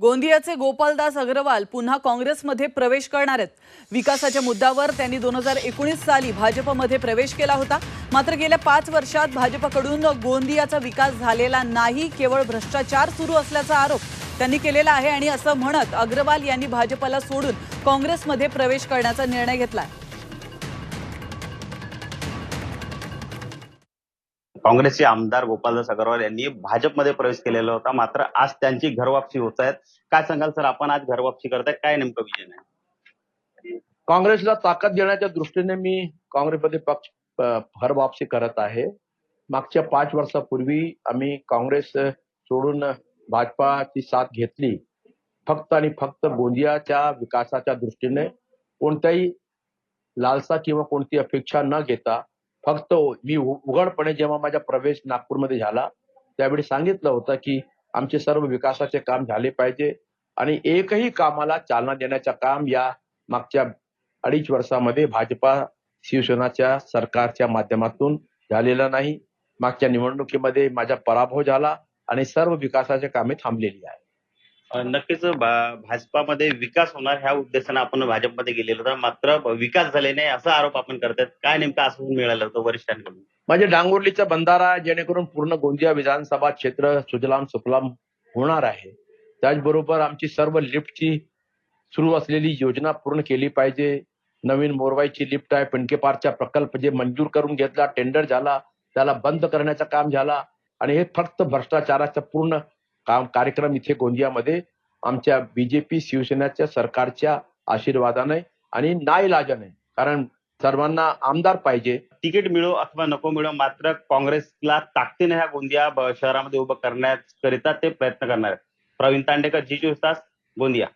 गोंदियाचे गोपालदास अग्रवाल पुन्हा काँग्रेसमध्ये प्रवेश करणार आहेत. विकासाच्या मुद्द्यावर त्यांनी दोन हजार एकोणीस साली भाजपमध्ये प्रवेश केला होता. मात्र गेल्या पाच वर्षात भाजपकडून गोंदियाचा विकास झालेला नाही केवळ भ्रष्टाचार सुरू असल्याचा आरोप त्यांनी केलेला आहे आणि असं म्हणत अग्रवाल यांनी भाजपला सोडून काँग्रेसमध्ये प्रवेश करण्याचा निर्णय घेतला आहे काँग्रेसचे आमदार गोपालदास अग्रवाल यांनी भाजपमध्ये प्रवेश केलेला होता. मात्र आज त्यांची घरवापसी होत आहेत. काय सांगाल सर? आपण आज घरवापसी करताय काय नेमकं विजन आहे? काँग्रेसला ताकद देण्याच्या दृष्टीने मी काँग्रेसमध्ये पक्ष घरवापसी करत आहे. मागच्या पाच वर्षापूर्वी आम्ही काँग्रेस सोडून भाजपाची साथ घेतली. फक्त आणि फक्त गोंदियाच्या विकासाच्या दृष्टीने कोणत्याही लालसा किंवा कोणती अपेक्षा न घेता फक्त मी उघडपणे जेव्हा माझा प्रवेश नागपूरमध्ये झाला त्यावेळी सांगितलं होतं की आमचे सर्व विकासाचे काम झाले पाहिजे आणि एकही कामाला चालना देण्याचं काम या मागच्या अडीच वर्षामध्ये भाजपा शिवसेनाच्या सरकारच्या माध्यमातून झालेलं नाही. मागच्या निवडणुकीमध्ये माझा पराभव झाला आणि सर्व विकासाचे कामे थांबलेली आहे नक्कीच भा- भाजपामध्ये विकास होणार ह्या उद्देशाने आपण भाजपमध्ये गेलेलो होता मात्र विकास झाले नाही असा आरोप आपण करतात काय नेमकं आश्वासन मिळालं होतं वरिष्ठांकडून? म्हणजे डांगोर्लीचा बंधारा जेणेकरून पूर्ण गोंदिया विधानसभा क्षेत्र सुजलाम सुफलाम होणार आहे. त्याचबरोबर आमची सर्व लिफ्टची सुरू असलेली योजना पूर्ण केली पाहिजे. नवीन मोरवाईची लिफ्ट आहे पिंके पार्कचा प्रकल्प जे मंजूर करून घेतला टेंडर झाला त्याला बंद करण्याचं काम झाला आणि हे फक्त भ्रष्टाचाराचं पूर्ण काम कार्यक्रम इथे गोंदियामध्ये आमच्या बीजेपी शिवसेनेच्या सरकारच्या आशीर्वादाने आणि नाईलाजाने कारण सर्वांना आमदार पाहिजे. तिकीट मिळो अथवा नको मिळो मात्र काँग्रेसला ताकदीने ह्या गोंदिया शहरामध्ये उभं करण्याकरिता ते प्रयत्न करणार प्रवीण तांडेकर जी चोवीस तास गोंदिया.